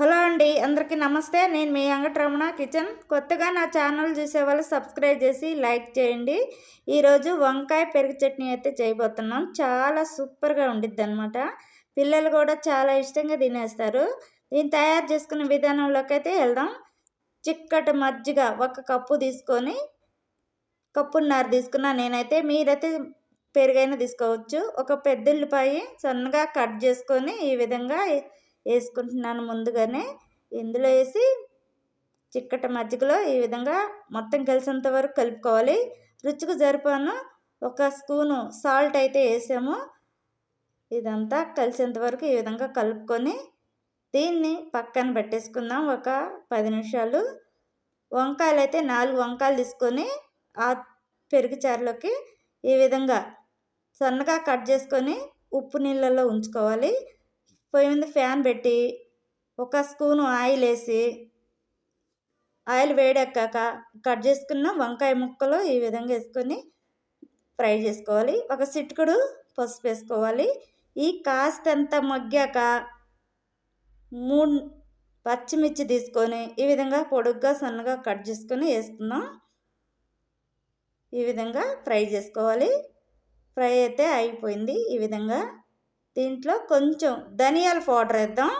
Hello అండి అందరికీ నమస్తే. నేను మీ వెంకటరమణ కిచెన్. కొత్తగా నా ఛానల్ చూసే వాళ్ళు సబ్స్క్రైబ్ చేసి లైక్ చేయండి. ఈరోజు వంకాయ పెరుగు చట్నీ అయితే చేయబోతున్నాం. చాలా సూపర్గా ఉండిద్ది అనమాట పిల్లలు కూడా చాలా ఇష్టంగా తినేస్తారు. దీన్ని తయారు చేసుకునే విధానంలోకి అయితే వెళ్దాం. చిక్కటి మజ్జిగ ఒక కప్పు తీసుకొని కప్పున్నర తీసుకున్నా నేనైతే మీరైతే పెరుగైనా తీసుకోవచ్చు. ఒక పెద్ద ఉల్లిపాయ సన్నగా కట్ చేసుకొని ఈ విధంగా వేసుకుంటున్నాను ముందుగానే. ఇందులో వేసి చిక్కట మజ్జిగలో ఈ విధంగా మొత్తం కలిసేంత వరకు కలుపుకోవాలి. రుచికి జరిపాను ఒక స్పూను సాల్ట్ అయితే వేసాము. ఇదంతా కలిసేంత వరకు ఈ విధంగా కలుపుకొని దీన్ని పక్కన పెట్టేసుకుందాం ఒక పది నిమిషాలు. వంకాయలు అయితే నాలుగు వంకాయలు తీసుకొని ఆ పెరుగు చారులోకి ఈ విధంగా సన్నగా కట్ చేసుకొని ఉప్పు నీళ్ళల్లో ఉంచుకోవాలి. పొయ్యి మీద ఫ్యాన్ పెట్టి ఒక స్పూను ఆయిల్ వేసి ఆయిల్ వేడెక్కాక కట్ చేసుకున్న వంకాయ ముక్కలు ఈ విధంగా వేసుకొని ఫ్రై చేసుకోవాలి. ఒక చిట్టుకుడు పసుపు వేసుకోవాలి. ఈ కాస్తంత మగ్గాక మూడు పచ్చిమిర్చి తీసుకొని ఈ విధంగా పొడుగ్గా సన్నగా కట్ చేసుకొని వేసుకుందాం. ఈ విధంగా ఫ్రై చేసుకోవాలి. ఫ్రై అయితే అయిపోయింది ఈ విధంగా. దీంట్లో కొంచెం ధనియాల పౌడర్ వేద్దాం.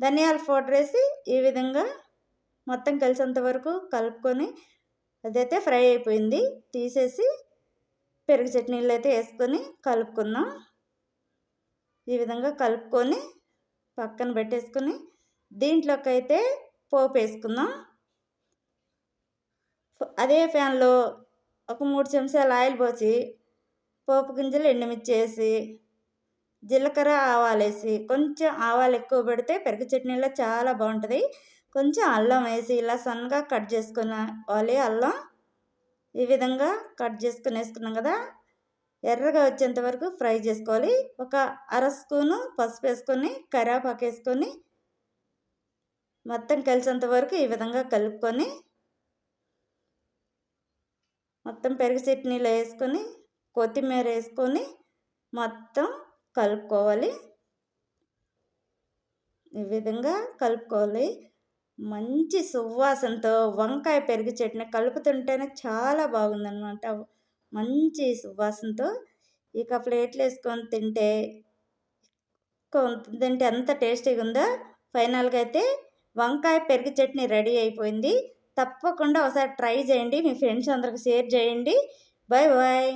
ధనియాల పౌడర్ వేసి ఈ విధంగా మొత్తం కలిసేంత వరకు కలుపుకొని అదైతే ఫ్రై అయిపోయింది. తీసేసి పెరుగు చట్నీలు అయితే వేసుకొని కలుపుకుందాం. ఈ విధంగా కలుపుకొని పక్కన పెట్టేసుకొని దీంట్లోకి అయితే పోపు వేసుకుందాం. అదే ఫ్యాన్లో ఒక మూడు చెంచాలు ఆయిల్ పోసి పోపు గింజలు ఎండుమిర్చి వేసి జీలకర్ర ఆవాలు వేసి కొంచెం ఆవాలు ఎక్కువ పెడితే పెరుగు చట్నీలో చాలా బాగుంటుంది. కొంచెం అల్లం వేసి ఇలా సన్నగా కట్ చేసుకోవాలి అల్లం ఈ విధంగా కట్ చేసుకుని వేసుకున్నాం కదా ఎర్రగా వచ్చేంత వరకు ఫ్రై చేసుకోవాలి. ఒక అర స్పూను పసుపు వేసుకొని కరివేపాకు వేసుకొని మొత్తం కలిసేంత వరకు ఈ విధంగా కలుపుకొని మొత్తం పెరుగు చట్నీలో వేసుకొని కొత్తిమీర వేసుకొని మొత్తం కలుపుకోవాలి. ఈ విధంగా కలుపుకోవాలి. మంచి సువాసనతో వంకాయ పెరుగు చట్నీ కలుపుతుంటేనే చాలా బాగుందన్నమాట. మంచి సువాసనతో ఇక ప్లేట్లు వేసుకొని తింటే తింటే ఎంత టేస్టీగా ఉందో ఫైనల్గా అయితే వంకాయ పెరుగు చట్నీ రెడీ అయిపోయింది. తప్పకుండా ఒకసారి ట్రై చేయండి. మీ ఫ్రెండ్స్ అందరికి షేర్ చేయండి. Bye bye